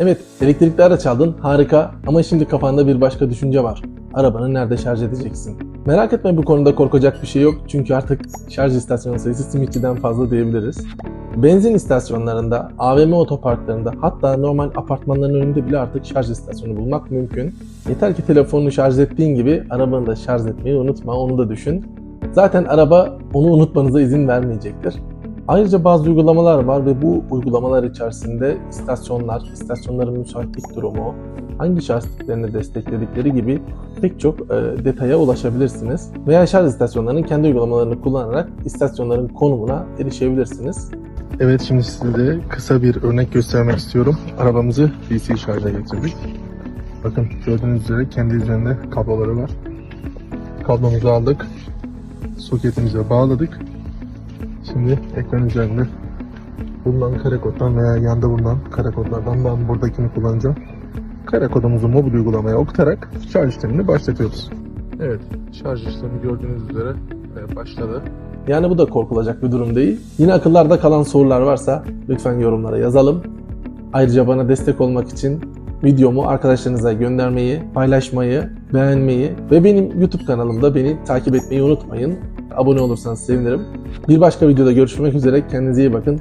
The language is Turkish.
Evet, elektrikli araç aldın, harika ama şimdi kafanda bir başka düşünce var. Arabanı nerede şarj edeceksin? Merak etme bu konuda korkacak bir şey yok çünkü artık şarj istasyonu sayısı simitçiden fazla diyebiliriz. Benzin istasyonlarında, AVM otoparklarında hatta normal apartmanların önünde bile artık şarj istasyonu bulmak mümkün. Yeter ki telefonunu şarj ettiğin gibi arabanı da şarj etmeyi unutma, onu da düşün. Zaten araba onu unutmanıza izin vermeyecektir. Ayrıca bazı uygulamalar var ve bu uygulamalar içerisinde istasyonlar, istasyonların müsaitlik durumu, hangi şarj tiplerini destekledikleri gibi pek çok e, detaya ulaşabilirsiniz. Veya şarj istasyonlarının kendi uygulamalarını kullanarak istasyonların konumuna erişebilirsiniz. Evet şimdi size de kısa bir örnek göstermek istiyorum. Arabamızı DC şarja getirdik. Bakın gördüğünüz üzere kendi üzerinde kabloları var. Kablomuzu aldık. Soketimize bağladık. Şimdi ekran üzerinde bulunan kare koddan veya yanda bulunan kare kodlardan ben buradakini kullanacağım. Kare kodumuzu mobil uygulamaya okutarak şarj işlemini başlatıyoruz. Evet, şarj işlemi gördüğünüz üzere e, başladı. Yani bu da korkulacak bir durum değil. Yine akıllarda kalan sorular varsa lütfen yorumlara yazalım. Ayrıca bana destek olmak için videomu arkadaşlarınıza göndermeyi, paylaşmayı, beğenmeyi ve benim YouTube kanalımda beni takip etmeyi unutmayın. Abone olursanız sevinirim. Bir başka videoda görüşmek üzere. Kendinize iyi bakın.